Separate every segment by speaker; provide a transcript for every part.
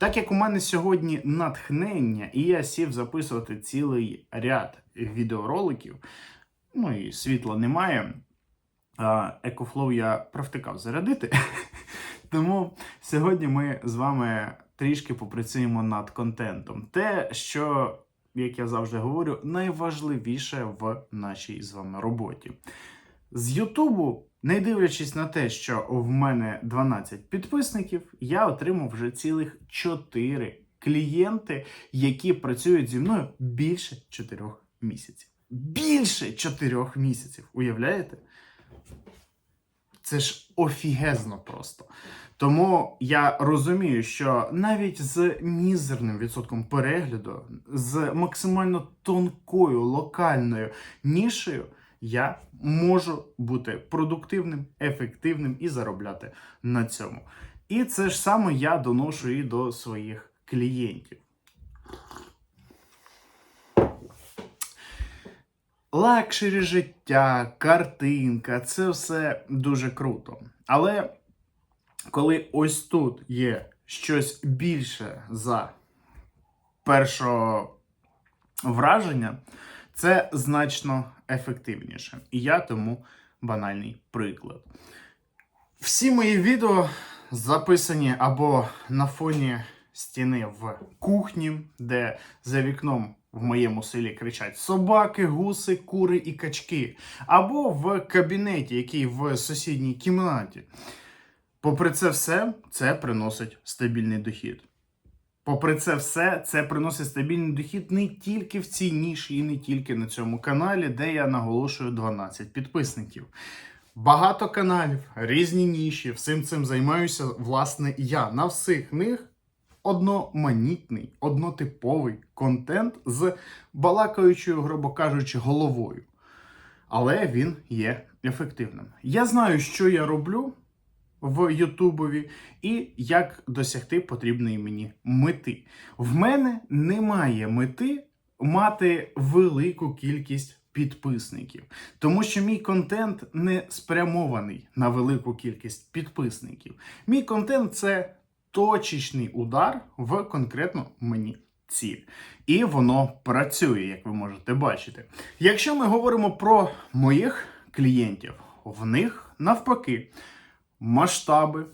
Speaker 1: Так як у мене сьогодні натхнення, і я сів записувати цілий ряд відеороликів, ну і світла немає. Екофлоу я провтикав зарядити. Тому сьогодні ми з вами трішки попрацюємо над контентом. Те, що, як я завжди говорю, найважливіше в нашій з вами роботі. З Ютубу, не дивлячись на те, що в мене 12 підписників, я отримав вже цілих 4 клієнти, які працюють зі мною більше 4 місяців. Більше 4 місяців. Уявляєте? Це ж офігезно просто. Тому я розумію, що навіть з мізерним відсотком перегляду, з максимально тонкою локальною нішею, я можу бути продуктивним, ефективним і заробляти на цьому. І це ж саме я доношу і до своїх клієнтів. Лакшері життя, картинка це все дуже круто. Але коли ось тут є щось більше за першого враження, це значно ефективніше. І я тому банальний приклад. Всі мої відео записані або на фоні стіни в кухні, де за вікном в моєму селі кричать собаки, гуси, кури і качки, або в кабінеті, який в сусідній кімнаті. Попри це все, це приносить стабільний дохід. Попри це все, це приносить стабільний дохід не тільки в цій ніші і не тільки на цьому каналі, де я наголошую 12 підписників. Багато каналів, різні ніші, всім цим займаюся, власне, я. На всіх них одноманітний, однотиповий контент з балакаючою, грубо кажучи, головою. Але він є ефективним. Я знаю, що я роблю в Ютубові і як досягти потрібної мені мети. В мене немає мети мати велику кількість підписників, тому що мій контент не спрямований на велику кількість підписників. Мій контент це точечний удар в конкретно мені ціль. І воно працює, як ви можете бачити. Якщо ми говоримо про моїх клієнтів, в них навпаки масштаби.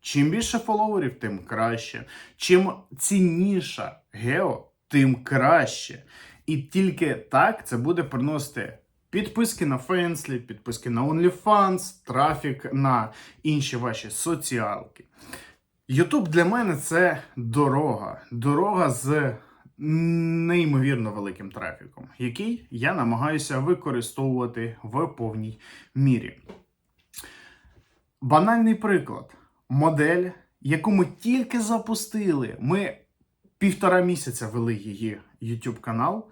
Speaker 1: Чим більше фоловерів, тим краще. Чим цінніша гео, тим краще. І тільки так це буде приносити підписки на Фенслі, підписки на OnlyFans, трафік на інші ваші соціалки. Ютуб для мене це дорога. Дорога з неймовірно великим трафіком, який я намагаюся використовувати в повній мірі. Банальний приклад. Модель, яку ми тільки запустили. Ми півтора місяця вели її YouTube канал.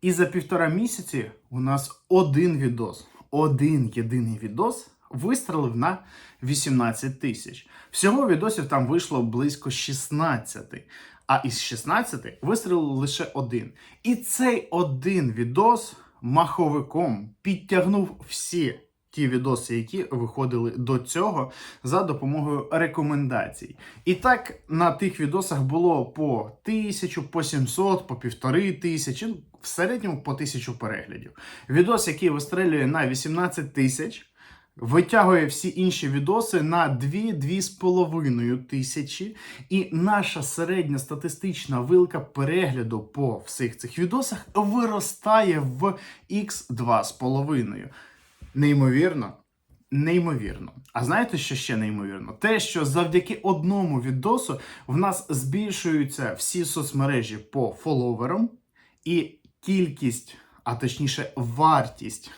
Speaker 1: І за півтора місяці у нас один відос, один єдиний відос вистрелив на 18 тисяч. Всього відосів там вийшло близько 16. А із 16 вистрелив лише один. І цей один відос маховиком підтягнув всі ті відоси, які виходили до цього за допомогою рекомендацій. І так на тих відосах було по тисячу, по 700, по півтори тисячі, ну, в середньому по тисячу переглядів. Відос, який вистрелює на 18 тисяч. Витягує всі інші відоси на 2-2,5 тисячі. І наша середня статистична вилка перегляду по всіх цих відосах виростає в X2,5. Неймовірно. Неймовірно. А знаєте, що ще неймовірно? Те, що завдяки одному відосу в нас збільшуються всі соцмережі по фоловерам, і кількість, а точніше, вартість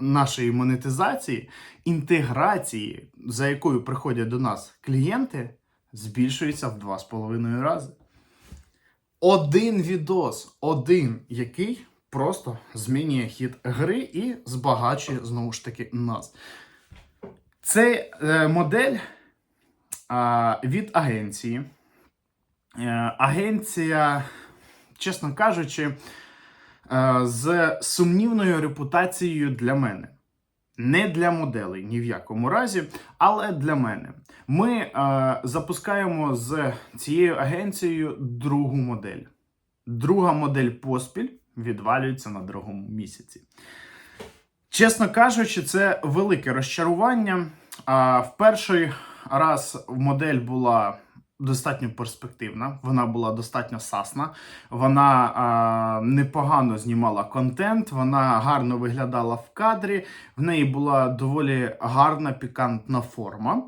Speaker 1: нашої монетизації, інтеграції, за якою приходять до нас клієнти, збільшується в 2,5 рази. Один відос, один який просто змінює хід гри і збагачує знову ж таки нас. Це е, модель е, від агенції. Е, агенція, чесно кажучи, е, з сумнівною репутацією для мене. Не для моделей ні в якому разі, але для мене. Ми е, запускаємо з цією агенцією другу модель. Друга модель поспіль відвалюється на другому місяці. Чесно кажучи, це велике розчарування. А, в перший раз модель була достатньо перспективна, вона була достатньо сасна, вона а, непогано знімала контент, вона гарно виглядала в кадрі, в неї була доволі гарна пікантна форма,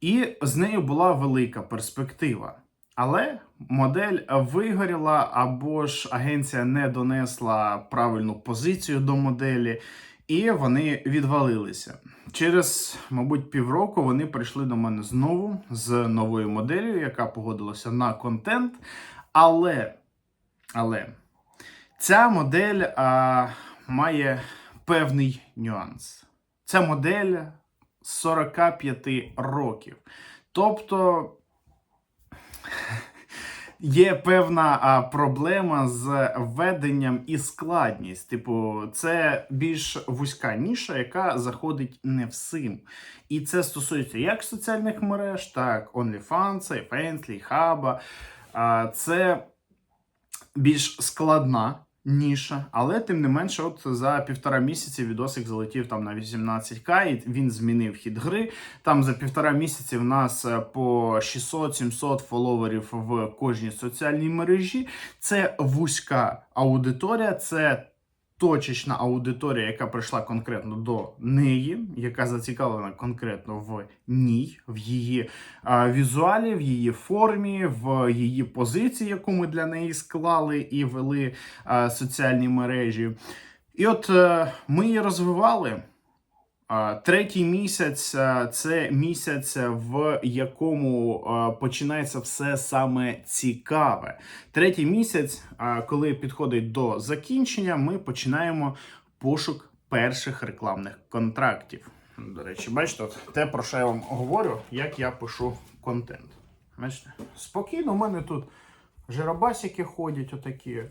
Speaker 1: і з нею була велика перспектива. Але модель вигоріла, або ж агенція не донесла правильну позицію до моделі, і вони відвалилися. Через, мабуть, півроку вони прийшли до мене знову з новою моделлю, яка погодилася на контент. Але, але ця модель а, має певний нюанс. Ця модель 45 років. Тобто є певна а, проблема з введенням і складність. Типу, це більш вузька ніша, яка заходить не всім. І це стосується як соціальних мереж, так OnlyFans, Fansly, Hub. А, Це більш складна ніша, але тим не менше, от за півтора місяці відосик залетів там на 18к, і він змінив хід гри. Там за півтора місяці в нас е, по 600-700 фоловерів в кожній соціальній мережі. Це вузька аудиторія, це точечна аудиторія, яка прийшла конкретно до неї, яка зацікавлена конкретно в ній, в її а, візуалі, в її формі, в її позиції, яку ми для неї склали і вели а, соціальні мережі. І от е, ми її розвивали. Третій місяць це місяць, в якому починається все саме цікаве. Третій місяць, коли підходить до закінчення, ми починаємо пошук перших рекламних контрактів. До речі, бачите, от те, про що я вам говорю, як я пишу контент. Бачите, спокійно, у мене тут жиробасики ходять отакі.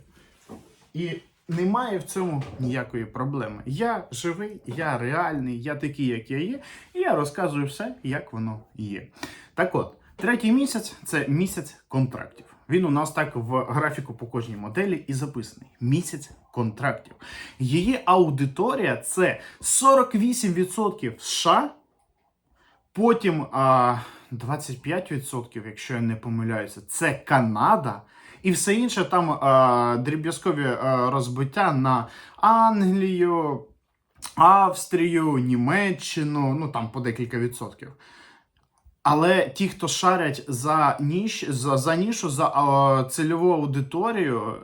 Speaker 1: І немає в цьому ніякої проблеми. Я живий, я реальний, я такий, як я є, і я розказую все, як воно є. Так от, третій місяць це місяць контрактів. Він у нас так в графіку по кожній моделі і записаний. Місяць контрактів. Її аудиторія це 48% США, потім а, 25%, якщо я не помиляюся, це Канада. І все інше там е, дріб'язкові е, розбиття на Англію, Австрію, Німеччину, ну там по декілька відсотків. Але ті, хто шарять за ніш, за, за нішу, за е, цільову аудиторію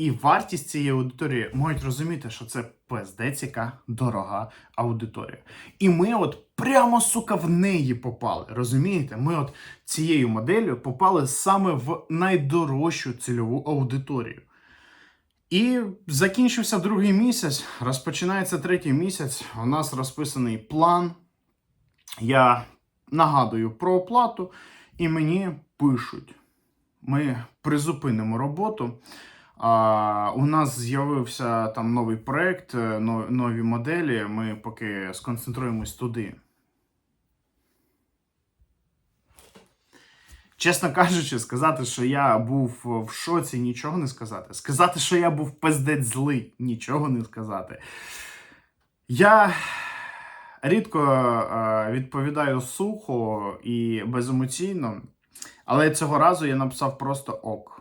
Speaker 1: і вартість цієї аудиторії, мають розуміти, що це пиздець яка дорога аудиторія. І ми от прямо, сука, в неї попали. Розумієте? Ми от цією моделлю попали саме в найдорожчу цільову аудиторію. І закінчився другий місяць, розпочинається третій місяць. У нас розписаний план. Я нагадую про оплату, і мені пишуть: ми призупинимо роботу. А, у нас з'явився там новий проект, е, нові моделі. Ми поки сконцентруємось туди. Чесно кажучи, сказати, що я був в шоці, нічого не сказати. Сказати, що я був пиздець злий, нічого не сказати. Я рідко е, відповідаю сухо і беземоційно, але цього разу я написав просто ок.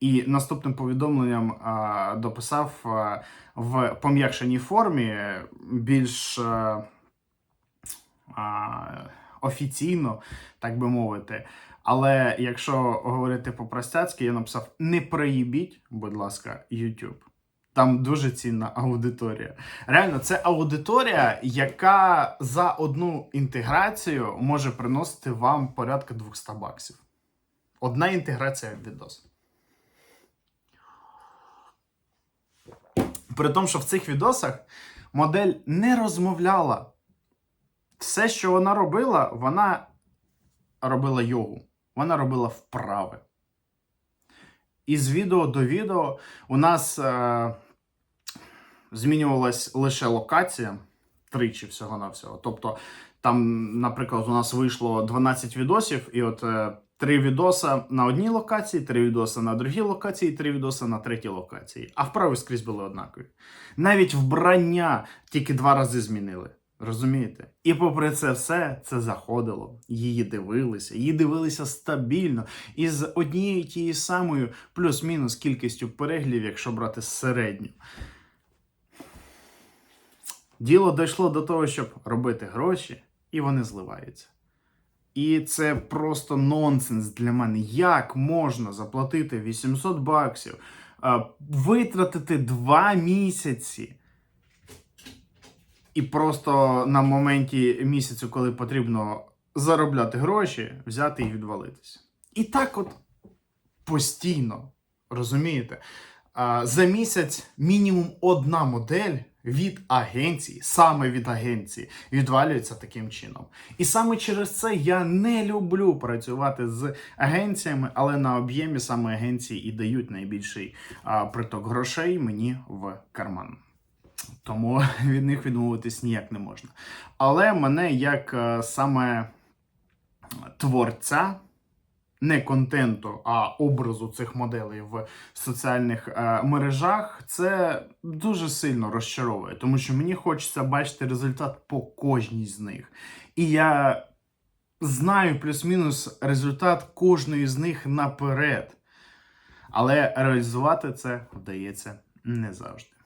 Speaker 1: І наступним повідомленням а, дописав а, в пом'якшеній формі більш а, а, офіційно, так би мовити. Але якщо говорити по-простяцьки, я написав: не проїбіть, будь ласка, YouTube. Там дуже цінна аудиторія. Реально, це аудиторія, яка за одну інтеграцію може приносити вам порядка 200 баксів. Одна інтеграція в відос. При тому, що в цих відосах модель не розмовляла. Все, що вона робила, вона робила йогу. Вона робила вправи. І з відео до відео у нас е, змінювалась лише локація тричі всього-навсього. Тобто, там, наприклад, у нас вийшло 12 відосів, і от е, три відоса на одній локації, три відоси на другій локації, три відоси на третій локації. А вправи скрізь були однакові. Навіть вбрання тільки два рази змінили. Розумієте? І попри це все, це заходило. Її дивилися, її дивилися стабільно. І з однією тією самою плюс-мінус кількістю переглядів, якщо брати середню. Діло дійшло до того, щоб робити гроші, і вони зливаються. І це просто нонсенс для мене. Як можна заплатити 800 баксів, витратити 2 місяці, і просто на моменті місяцю, коли потрібно заробляти гроші, взяти і відвалитися. І так от постійно, розумієте? За місяць мінімум одна модель від агенції, саме від агенції, відвалюється таким чином. І саме через це я не люблю працювати з агенціями, але на об'ємі саме агенції і дають найбільший а, приток грошей мені в карман. Тому від них відмовитись ніяк не можна. Але мене як е, саме творця, не контенту, а образу цих моделей в соціальних е, мережах, це дуже сильно розчаровує, тому що мені хочеться бачити результат по кожній з них. І я знаю плюс-мінус результат кожної з них наперед. Але реалізувати це вдається не завжди.